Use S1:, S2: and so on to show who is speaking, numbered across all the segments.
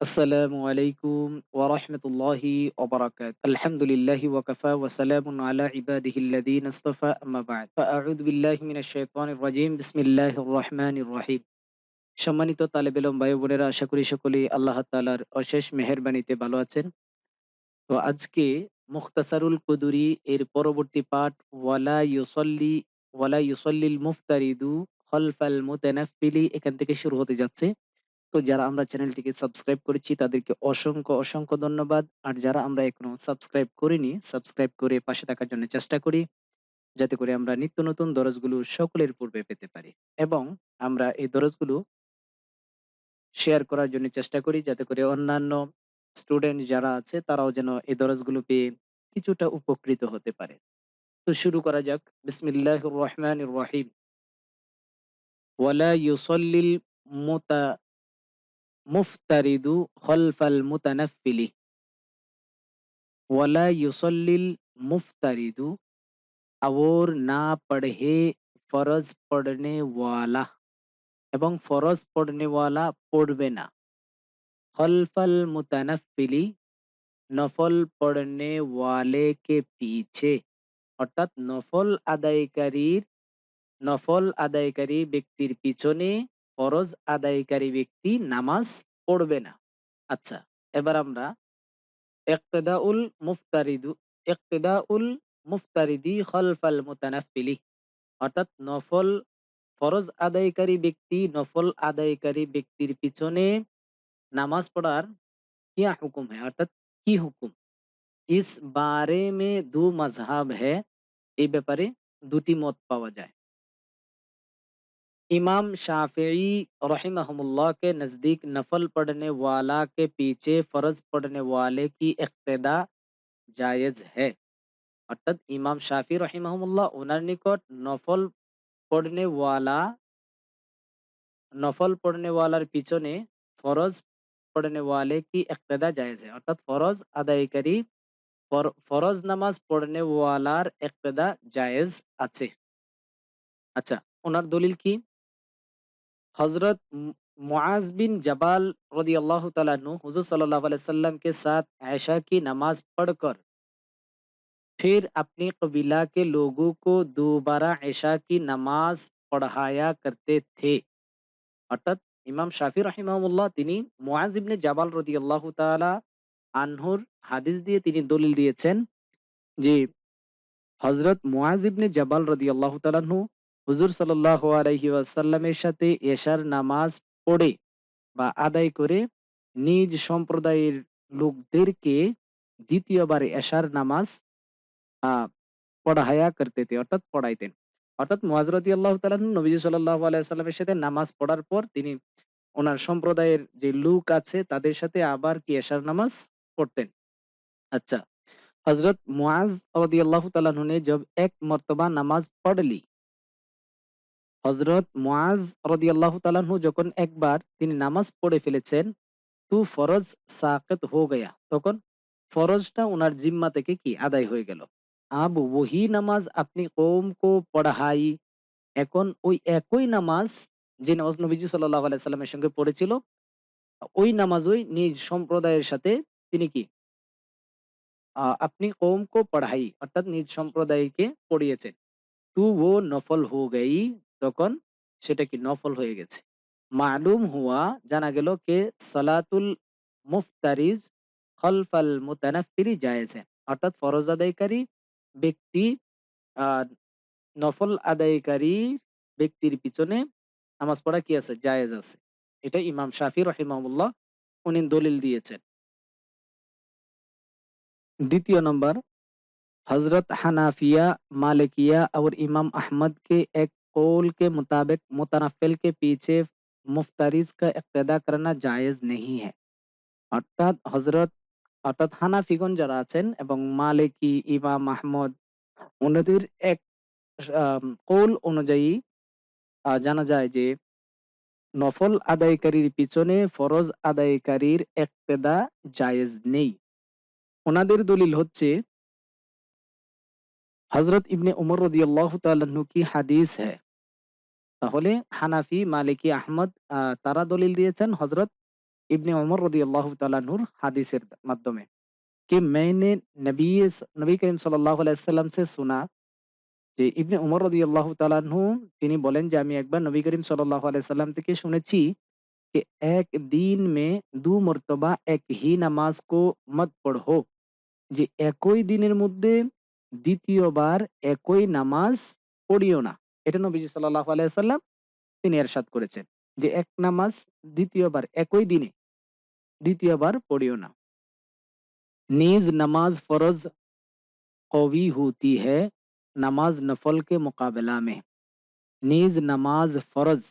S1: আসসালামু আলাইকুম ওয়ারহমতুল্লাহি ওবরাকাত আলহামদুলিল্লাহি ওয়াকাফা ওয়া সালামুন আলা ইবাদিহিল্লাযীনা ইসতাফা আম্মা বা'দ। ফাআউযু বিল্লাহি মিনাশ শাইতানির রাজীম। বিসমিল্লাহির রহমানির রহিম। সম্মানিত তালেবেলম ভাই বোনেরা, আশা করি সকলেই আল্লাহ তালার অশেষ মেহেরবানিতে ভালো আছেন। তো আজকে মুখতাসারুল কুদুরি এর পরবর্তী পাঠ, ওয়ালা ইউসল্লি, ওয়ালা ইউসল্লিল মুফতারিদু খলফাল মুতানাফফিলি এখান থেকে শুরু হতে যাচ্ছে। তো যারা আমরা চ্যানেলটিকে সাবস্ক্রাইব করেছি তাদেরকে অসংখ্য, অসংখ্য ধন্যবাদ। আর যারা আমরা এখনও সাবস্ক্রাইব করিনি, সাবস্ক্রাইব করে পাশে থাকার জন্য চেষ্টা করি। যাতে করে আমরা নিত্য নতুন দরজগুলো সকলের পূর্বে পেতে পারি। এবং আমরা এই দরজগুলো শেয়ার করার জন্য চেষ্টা করি যাতে করে অন্যান্য স্টুডেন্ট যারা আছে তারাও যেন এই দরজগুলো পেয়ে কিছুটা উপকৃত হতে পারে। তো শুরু করা যাক। বিসমিল্লাহ রহমান রহিম। ওয়ালা ইউসাল্লিল মুতা মুফতারিদু খলফাল মুতানাফফিলি वला युसल्लिल मुफ्तरिदु और না পড়ে ফরজ পড়নে ওয়ালা এবং ফরজ পড়নে ওয়ালা পড়বে না খলফল মুতানাফিলি নফল পড়নে ওয়ালে কে পিছে অর্থাৎ নফল আদায়কারীর নফল আদায়কারী ব্যক্তির পিছনে ফরজ আদায়কারী ব্যক্তি নামাজ পড়বে না। আচ্ছা এবার আমরা একতেদাউল মুফতারিদু একতেদাউল মুফতারিদি খলফাল মোতানাফিলি, অর্থাৎ নফল ফরজ আদায়কারী ব্যক্তি নফল আদায়কারী ব্যক্তির পিছনে নামাজ পড়ার কিয়া হুকুম হ্যাঁ? অর্থাৎ কি হুকুম? ইস বারে মে দু মজহাব হ্যাঁ এই ব্যাপারে দুটি মত পাওয়া যায়। इमाम शाफिई रहमहुल्लाह के नज़दीक नफल पढ़ने वाला के पीछे फ़र्ज़ पढ़ने वाले की इक्तदा जायज़ है অর্থাৎ ইমাম শাফি রহিমাহুল্লাহ ওনার নিকট নফল পড়নে ওয়ালা নফল পড়নে ওয়ালার পিছনে ফরজ পড়নে ওয়ালে কি ইক্তেদা জায়েজ है অর্থাৎ ফরজ আদায়কারী ফর- ফরজ নামাজ পড়নে ওয়ালার ইক্তেদা জায়েজ আছে আচ্ছা ওনার দলিল কি हजरत मुआज बिन जबाल रदी अल्लाह तु हुजूर सल्लल्लाहु अलैहि वसल्लम के साथ ऐशा की नमाज पढ़कर फिर अपनी कबीला के लोगों को दोबारा ऐशा की नमाज पढ़ाया करते थे অর্থাৎ ইমাম শাফি রাহিমাহুল্লাহ তিনি মুআজ ইবনে জাবাল রাদিয়াল্লাহু তাআলা আনহুর হাদিস দিয়ে তিনি দলিল দিয়েছেন যে হযরত মুআজ ইবনে জাবাল রাদিয়াল্লাহু তাআলা আনহু হুজুর সাল্লাহ আলহি আসাল্লামের সাথে এশার নামাজ পড়ে বা আদায় করে নিজ সম্প্রদায়ের লোকদেরকে দ্বিতীয়বার এশার নামাজ পড়াহায়া করতে অর্থাৎ পড়াইতেন। অর্থাৎ মোয়াজরতি আল্লাহ তালাহ নবীজ সাল্লাহ আলাইসাল্লামের সাথে নামাজ পড়ার পর তিনি ওনার সম্প্রদায়ের যে লোক আছে তাদের সাথে আবার কি এশার নামাজ পড়তেন। আচ্ছা হজরত মুআ আল্লাহ তালাহ জব এক মর্তবা নামাজ পড়লি। হজরত মুআজ রাদিয়াল্লাহু তাআলা আনহু যখন একবার তিনি নামাজ পড়ে ফেলেছেন, তু ফরজ সাকিত হো গয়া। তখন ফরজটা উনার জিম্মা থেকে কি আদায় হয়ে গেল। আব ওহি নামাজ আপনি কৌম কো পড়াহাই। এখন ওই একই নামাজ যে নামাজ নবীজি সাল্লাল্লাহু আলাইহি সাল্লামের সঙ্গে পড়েছিল, ওই নামাজই নিজ সম্প্রদায়ের সাথে তিনি কি? আপনি কৌম কো পড়াই অর্থাৎ নিজ সম্প্রদায়কে পড়িয়েছেন। তু ও নফল হো গই তখন সেটা কি নফল হয়ে গেছে। মালুম হুয়া জানা গেল কে সালাতুল মুফতারিজ খলফাল মুতানাফিরি জায়েজে অর্থাৎ ফরজ আদায়কারী ব্যক্তি নফল আদায়কারী ব্যক্তির পিছনে নামাজ পড়া কি আছে? জায়েজ আছে। এটা ইমাম শাফি রহিমাউল্লাহ উনি দলিল দিয়েছেন। দ্বিতীয় নম্বর হজরত হানাফিয়া, মালিকিয়া আর ইমাম আহমদ কে এক कौल के मुताबिक मुतनफ़िल के पीछे मुफ्तरिज का इक्तदा करना জায়েজ नहीं है অর্থাৎ হজরত অর্থাৎ হানাফিগণ যারা আছেন এবং মালিকি ইমাম আহমদ ওনাদের এক আম, কৌল অনুযায়ী আহ, জানা যায় যে নফল আদায়কারীর পিছনে ফরজ আদায়কারীর ইক্তেদা জায়েজ নেই ওনাদের দলিল হচ্ছে হজরত ইবনে উমর রদিয়াল্লাহু তাআলাহু কি হাদিস হ্যায় তাহলে হানাফি মালিকি আহমদ আহ, তারা দলিল দিয়েছেন হজরত ইবনে ওমর রাদিয়াল্লাহু তাআলা আনহুর হাদিসের মাধ্যমে कि मैंने नबी नबी करीम সাল্লাল্লাহু আলাইহি ওয়াসাল্লাম से सुना যে ইবনে উমর রাদিয়াল্লাহু তাআলা আনহু তিনি বলেন যে আমি একবার নবী করিম সাল্লাল্লাহু আলাইহি সাল্লাম থেকে শুনেছি कि एक दिन में দু মর্তবা এক হি নামাজ কো মত পড়ো যে একই দিনের মধ্যে দ্বিতীয়বার একই নামাজ পড়িও না। এটা নবীজি সাল্লাহ আলাইসাল্লাম তিনি এরশাদ করেছেন যে এক নামাজ দ্বিতীয়বার একই দিনে দ্বিতীয়বার পড়িও না। নিজ নামাজ ফরজ কবি হুতি হে, নামাজ নফল কে মোকাবেলা মে। নিজ নামাজ ফরজ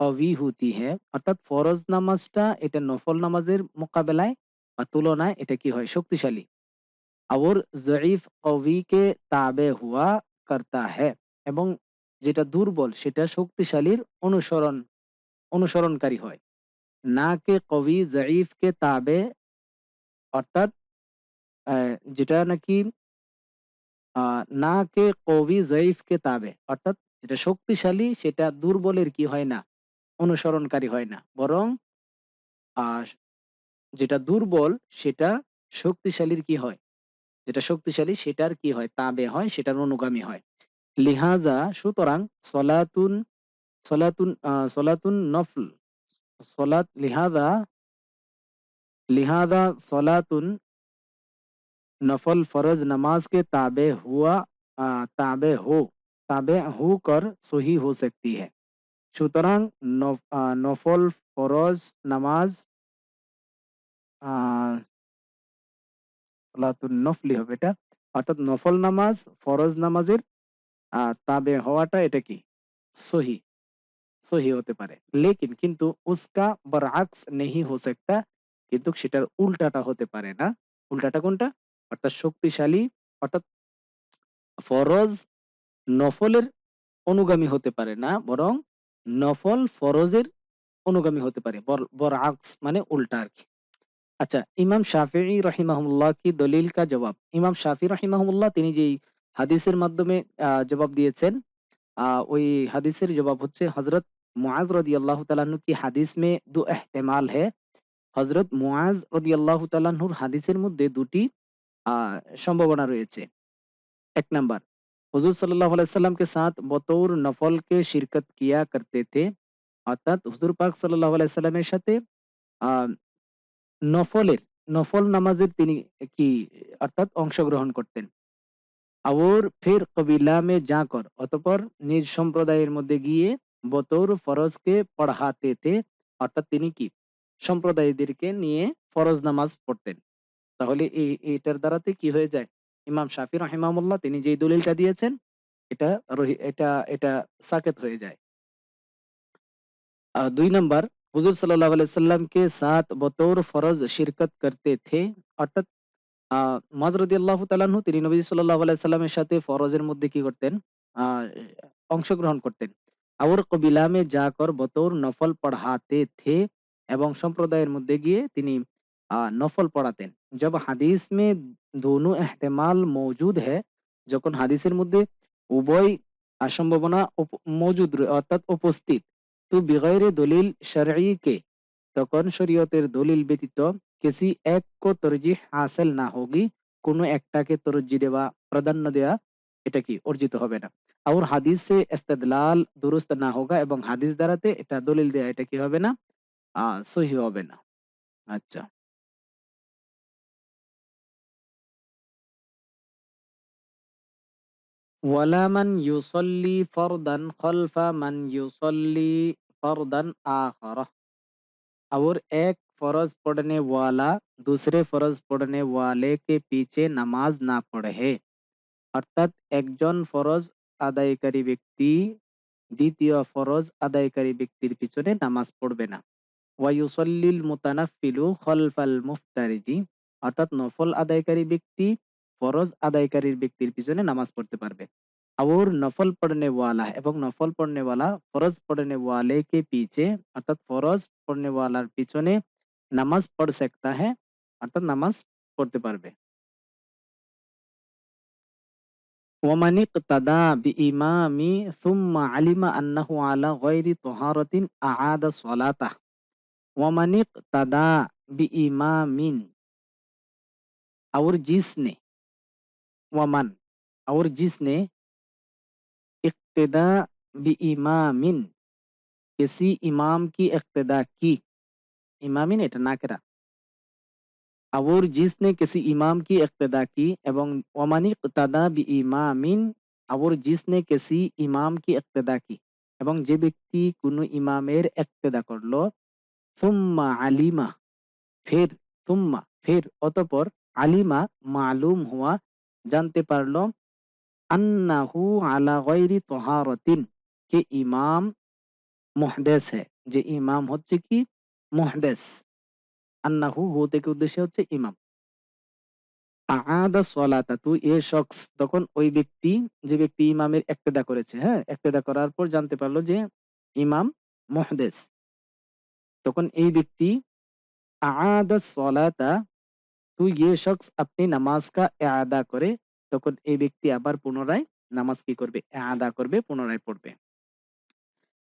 S1: কবি হুতি হে, অর্থাৎ ফরজ নামাজটা এটা নফল নামাজের মোকাবেলায় বা তুলনায় এটা কি হয়? শক্তিশালী। আবর জঈফ কওয়িকে তাবে হুয়া কর্তা হে এবং যেটা দুর্বল সেটা শক্তিশালীর অনুসরণ অনুসরণকারী হয় না কে কবি জঈফকে তাবে অর্থাৎ যেটা নাকি না কে কবি জঈফকে তাবে অর্থাৎ যেটা শক্তিশালী সেটা দুর্বলের কি হয় না অনুসরণকারী হয় না বরং আহ, যেটা দুর্বল সেটা শক্তিশালীর কি হয় যেটা শক্তিশালী সেটার কি হয় তাবে হয় সেটার অনুগামী হয় লিহাজা সুতরাং সলাতুন সলাতুন আহ, সলাতুন নফল সলাত লিহাজা लिहाजा सलातुन नफल फर्ज नमाज के ताबे हुआ आ, ताबे हो ताबे हो कर सही हो सकती है সুতরাং নফ- আহ, নফল ফরজ সলাতুল নফলি হবে। এটা অর্থাৎ নফল নামাজ, ফরজ নামাজের তাবে হওয়াটা এটা কি? সহি। সহি হতে পারে। লেকিন কিন্তু উস্কা বরাক্স নেহি হো সেকতা, কিন্তু সেটার উল্টাটা হতে পারে না। উল্টাটা কোনটা? অর্থাৎ শক্তিশালী, অর্থাৎ ফরজ নফলের অনুগামী হতে পারে না, বরং নফল ফরজের অনুগামী হতে পারে। বর আক্স মানে উল্টা আর কি। আচ্ছা ইমাম শাফি রহিমাহুল্লাহ কি দলিল কা জবাব? ইমাম শাফি রহিমাহুল্লাহ তিনি যেই হাদিসের মাধ্যমে আহ, জবাব দিয়েছেন ওই হাদিসের জবাব হচ্ছে হজরত মুআজ রদি আল্লাহ তালাহু কি হাদিস মে দু এহতেমাল হে? হজরত মুআজ রদি আল্লাহ তালাহুর হাদিসের মধ্যে দুটি আহ, সম্ভাবনা রয়েছে। এক नंबर हुजूर सल्लल्लाहु अलैहि সাথ के নফলকে শিরকত কিয়া করতে शिरकत অর্থাৎ करते थे अर्थात हुजूर সাথে আহ, নফলের, নফল নামাজের তিনি কি, অর্থাৎ অংশগ্রহণ করতেন। আবর ফের কবিলামে যা কর অতপর নিজ সম্প্রদায়ের মধ্যে গিয়ে বতর ফরজকে পড়াতে তে, অর্থাৎ তিনি কি, সম্প্রদায়ীদেরকে নিয়ে ফরজ নামাজ পড়তেন। তাহলে এই এটার দ্বারাতে কি হয়ে যায়? ইমাম শাফি রহিমামুল্লাহ তিনি যে দলিলটা দিয়েছেন, এটা এটা এটা সাকেত হয়ে যায়। দুই নাম্বার হুজুর সাল্লাহ সাল্লাম কে সাথ বতৌর ফরজ শিরকত করতে থে অর্থাৎ আহ মুআজ রাদিয়াল্লাহু তাআলা আনহু তিনি নবী সাল্লাল্লাহু আলাইহি সাল্লামের সাথে ফরজের মধ্যে কি করতেন আহ অংশগ্রহণ করতেন और कबीला में जाकर बतौर নফল পড়াতে থে এবং সম্প্রদায়ের মধ্যে গিয়ে তিনি আহ, নফল পড়াতেন जब হাদিস में दोनों एहतमाल मौजूद है যখন হাদিসের মধ্যে উভয় আহ, সম্ভাবনা উপ- মজুদ রয়ে- অর্থাৎ উপস্থিত কিন্তু বিগয়ের দলিল শরঈকে তখন শরীয়তের দলিল ব্যতীত কেসি এক কো তরজিহ হাসেল না হোগি, কোনো একটাকে তরজি দেওয়া, প্রাধান্য দেওয়া, এটা কি অর্জিত হবে না। আর হাদিসে ইস্তেদলাল দুরুস্ত না হোগা এবং হাদিস দ্বারাতে এটা দলিল দেয়া, এটা কি হবে না? সহি হবে না। আচ্ছা। ওয়ালা মান ইউসল্লি ফরদান খলফা, মান ইউসল্লি फर्दन आखर और एक फर्ज पढ़ने वाला दूसरे फर्ज पढ़ने वाले के पीछे नामाज ना पढ़े অর্থাৎ একজন ফরজ আদায়কারী ব্যক্তি দ্বিতীয় ফরজ আদায়কারী ব্যক্তির পিছনে নামাজ পড়বে না ওয়ায়ুসল্লিল মুতানাফিলু খলফাল মুফতারিদি অর্থাৎ নফল আদায়কারী ব্যক্তি ফরজ আদায়কারীর ব্যক্তির পিছনে নামাজ পড়তে পারবে और नफल पढ़ने वाला है, एवं नफल पढ़ने वाला फरज पढ़ने वाले के पीछे, अर्थात फरज पढ़ने वाला पीछे ने नमाज़ पढ़ सकता है, अर्थात नमाज़ पढ़ते पर और जिसने, वमन, और जिसने इक्तदा बिइमामिन किसी इमाम की इक्तदा की इमामिन এটা নাকেরা और जिसने किसी इमाम की इक्तदा की एवं वमन इक्तदा बिइमामिन और जिसने किसी ইমাম কি ইক্তেদা কি এবং যে ব্যক্তি কোনো ইমামের ইক্তেদা করলো সুম্মা আলিমা ফের সুম্মা ফের অতঃপর আলিমা মালুম হওয়া জানতে পারলো আন্নাহু আলা গায়রি তাহারাতিন কে ইমাম মুহদেস है যে ইমাম হচ্ছে কি মুহদেস আন্নাহু হু থেকে উদ্দেশ্য হচ্ছে ইমাম আদা সলাতা তুই এ শখস তখন ওই ব্যক্তি যে ব্যক্তি ইমামের একতেদা করেছে হ্যাঁ একতেদা করার পর জানতে পারলো যে ইমাম মুহদেস তখন এই ব্যক্তি আদা সলাতা তুই ये शख्स अपनी नमाज का इआदा करे তখন এই ব্যক্তি আবার পুনরায় নামাজ কি করবে ইআদা করবে পুনরায় পড়বে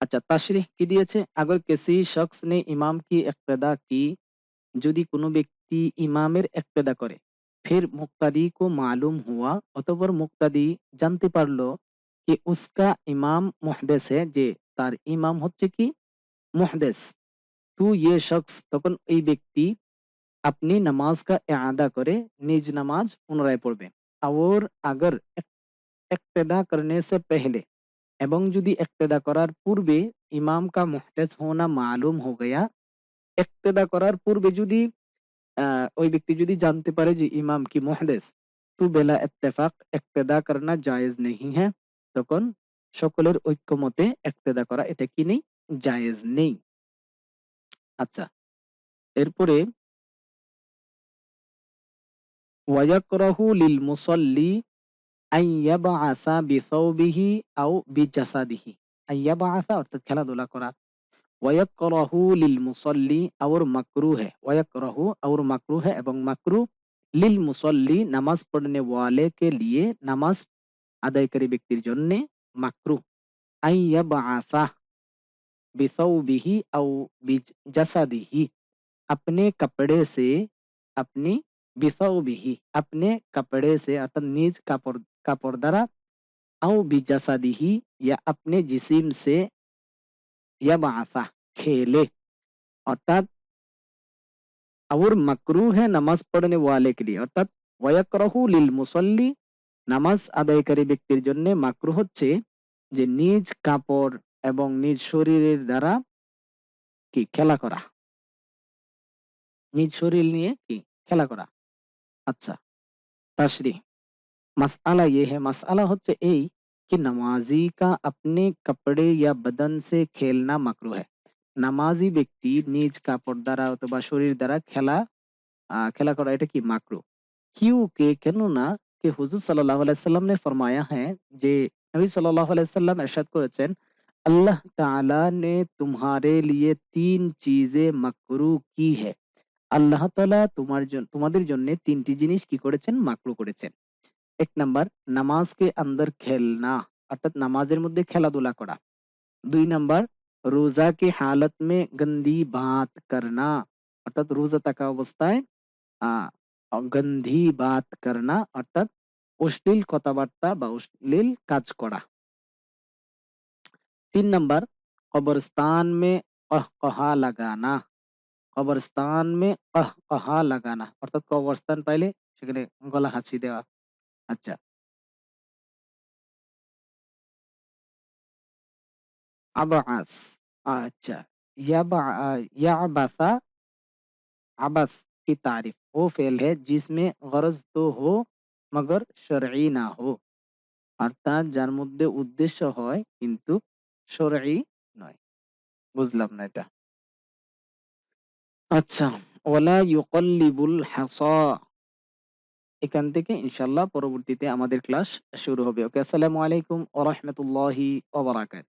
S1: আচ্ছা তাশরিহ কি দিয়েছে अगर किसी शख्स ने इमाम की इक्तदा की যদি কোনো ব্যক্তি ইমামের ইক্তেদা করে फिर मुक्तदी को मालूम हुआ অতঃপর মুক্তাদি জানতে পারলো कि उसका इमाम मुहदस है যে তার ইমাম হচ্ছে কি মুহদেস তু ये शख्स তখন এই ব্যক্তি আপনি নামাজ কা ইআদা করে নিজ নামাজ পুনরায় পড়বে और अगर इक्तदा करने से पहले এবং যদি ইক্তেদা করার পূর্বে ইমাম কা মুহতাজ হোনা মালুম হো গয়া ইক্তেদা করার পূর্বে যদি আহ, ওই ব্যক্তি যদি জানতে পারে যে ইমাম কি মুহদেস তো বেলা ইত্তেফাক ইক্তেদা করনা জায়েজ নেই হ্যাঁ তখন সকলের ঐক্যমতে ইক্তেদা করা এটা কি নেই জায়েজ নেই আচ্ছা এরপরে ওয়ায়াকরাহু লিল মুসাল্লি আন ইয়াবআসা বিসাওবিহি আও বিজাসাদিহি আন ইয়াবআসা অর্থাৎ খেলাধুলা করা ওয়ায়াকরাহু লিল মুসাল্লি और मकरूह है ওয়ায়াকরাহু और मकरूह है এবং মাকরু লিল মুসাল্লি নামাজ পড়নে ওয়ালে के लिए নামাজ আদায়কারী ব্যক্তির জন্য মাকরু আন ইয়াবআসা বিসাওবিহি আও বিজাসাদিহি अपने कपड़े से अपनी বিসাউবিহি अपने कपड़े से अर्थात निज কাপড় কাপড় দ্বারা আও বিজাসাদিহি या अपने जिस्म से ইয়াবাসা খেলে অর্থাৎ और मकरूह है নামাজ পড়নে ওয়ালে के लिए অর্থাৎ ওয়ায়াকরাহু লিল মুসাল্লি নামাজ আদায়কারী ব্যক্তির জন্য মাকরু হচ্ছে যে নিজ কাপড় এবং নিজ শরীরের দ্বারা কি খেলা করা নিজ শরীর নিয়ে কি খেলা করা আচ্ছা তাশরি मसला ये है मसला হচ্ছে এই कि नमाजी का अपने कपड़े या बदन से खेलना मकरू है নামাজি ব্যক্তি নিজ কাপড় দ্বারা অথবা শরীর দ্বারা খেলা আহ, খেলা করা এটা কি মাকরু क्यों के কেননা कि हुजूर सल्लल्लाहु अलैहि वसल्लम ने फरमाया है যে নবী সাল্লাল্লাহু আলাইহি সাল্লাম ইরশাদ করেছেন আল্লাহ তাআলা ने तुम्हारे लिए तीन चीजें मकरू की है আল্লাহ তালা তোমার তোমাদের জন্য তিনটি জিনিস কি করেছেন? মাকরু করেছেন। এক নাম্বার, নামাজকে আন্দর খেলনা, অর্থাৎ নামাজের মধ্যে খেলাধুলা করা। দুই নাম্বার রোজা কে হালত মে গন্দি বাত করনা, অর্থাৎ রোজা থাকা অবস্থায় গন্ধি বাত করনা, অর্থাৎ অশ্লীল কথাবার্তা বা অশ্লীল কাজ করা। তিন নাম্বার কবরস্থান মে কহা লাগানা কবরস্তান মে কহা লাগানা অর্থাৎ কবরস্থান পাইলে সেখানে গলা হাসি দেওয়া আচ্ছা আবাস अच्छा यबा याबसा अबस की तारीफ वो फेल है जिसमें गरज तो हो मगर शरई না हो অর্থাৎ যার মধ্যে উদ্দেশ্য হয় কিন্তু শরঈ নয় বুঝলাম না এটা আচ্ছা ওয়ালা ইউকল্লিবুল হাসা। এখান থেকে ইনশাল্লাহ পরবর্তীতে আমাদের ক্লাস শুরু হবে। ওকে, আসসালামু আলাইকুম ওয়া ওবরাকাত